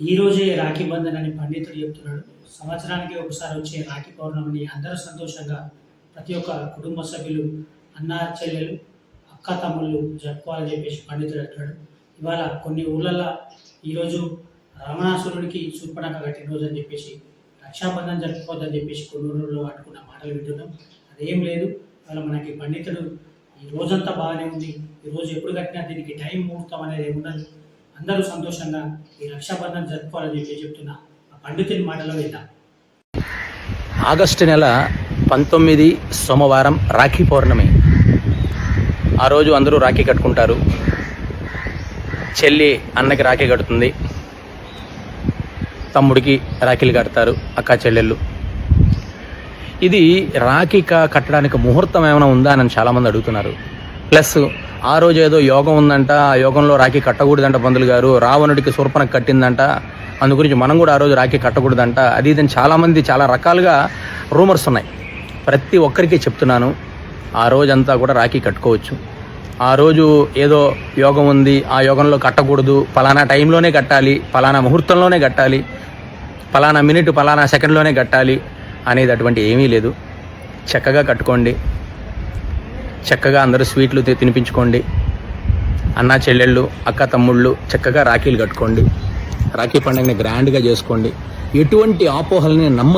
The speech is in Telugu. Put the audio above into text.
ఈ రోజే రాఖీ బంధన్ అని పండితుడు చెప్తున్నాడు. సంవత్సరానికి ఒకసారి వచ్చే రాఖీ పౌర్ణమిని అందరూ సంతోషంగా ప్రతి ఒక్క కుటుంబ సభ్యులు అన్న చెల్లెలు అక్క తమ్ముళ్ళు జరుపుకోవాలని చెప్పేసి పండితుడు అంటాడు ఇవాళ కొన్ని ఊళ్ళల్లో ఈరోజు రమణాసురుడికి శూర్పణక కట్టిన రోజు అని చెప్పేసి రక్షాబంధన్ జరుపుకోవద్దని చెప్పేసి కొన్ని ఊళ్ళలో అనుకున్న మాటలు వింటున్నాం. అదేం లేదు. ఇవాళ మనకి పండితుడు ఈ రోజంతా బాగానే ఉంది. ఈ రోజు ఎప్పుడు కట్టినా దీనికి టైం ముహూర్తం అనేది ఏముండదు. ఉండదు అందరూ సంతోషంగా ఈ రక్షాబంధన్ జరుపుకోవాలని చెప్పి చెప్తున్న ఆ పండితుని మాటలో విందాం. ఆగస్టు నెల పంతొమ్మిది సోమవారం రాఖీ పౌర్ణమి. ఆ రోజు అందరూ రాఖీ కట్టుకుంటారు. చెల్లి అన్నకి రాఖీ కడుతుంది. తమ్ముడికి రాఖీలు కడతారు అక్క చెల్లెళ్ళు. ఇది రాఖీ క- కట్టడానికి ముహూర్తం ఏమైనా ఉందా అని చాలామంది అడుగుతున్నారు. ప్లస్ ఆ రోజు ఏదో యోగం ఉందంట ఆ యోగంలో రాఖీ కట్టకూడదంట పంతులు గారు రావణుడికి సూర్పణ కట్టిందంట అందు గురించి మనం కూడా ఆ రోజు రాఖీ కట్టకూడదంట. అది ఇదని చాలామంది చాలా రకాలుగా రూమర్స్ ఉన్నాయి. ప్రతి ఒక్కరికి చెప్తున్నాను ఆ రోజంతా కూడా రాఖీ కట్టుకోవచ్చు. ఆ రోజు ఏదో యోగం ఉంది ఆ యోగంలో కట్టకూడదు పలానా టైంలోనే కట్టాలి ఫలానా ముహూర్తంలోనే కట్టాలి పలానా మినిట్ ఫలానా సెకండ్లోనే కట్టాలి అనేది అటువంటి ఏమీ లేదు. చక్కగా కట్టుకోండి. చక్కగా అందరూ స్వీట్లు తినిపించుకోండి. అన్న చెల్లెళ్ళు అక్క తమ్ముళ్ళు చక్కగా రాఖీలు కట్టుకోండి. రాఖీ పండుగని గ్రాండ్గా చేసుకోండి. ఎటువంటి ఆపోహల్ని నమ్మ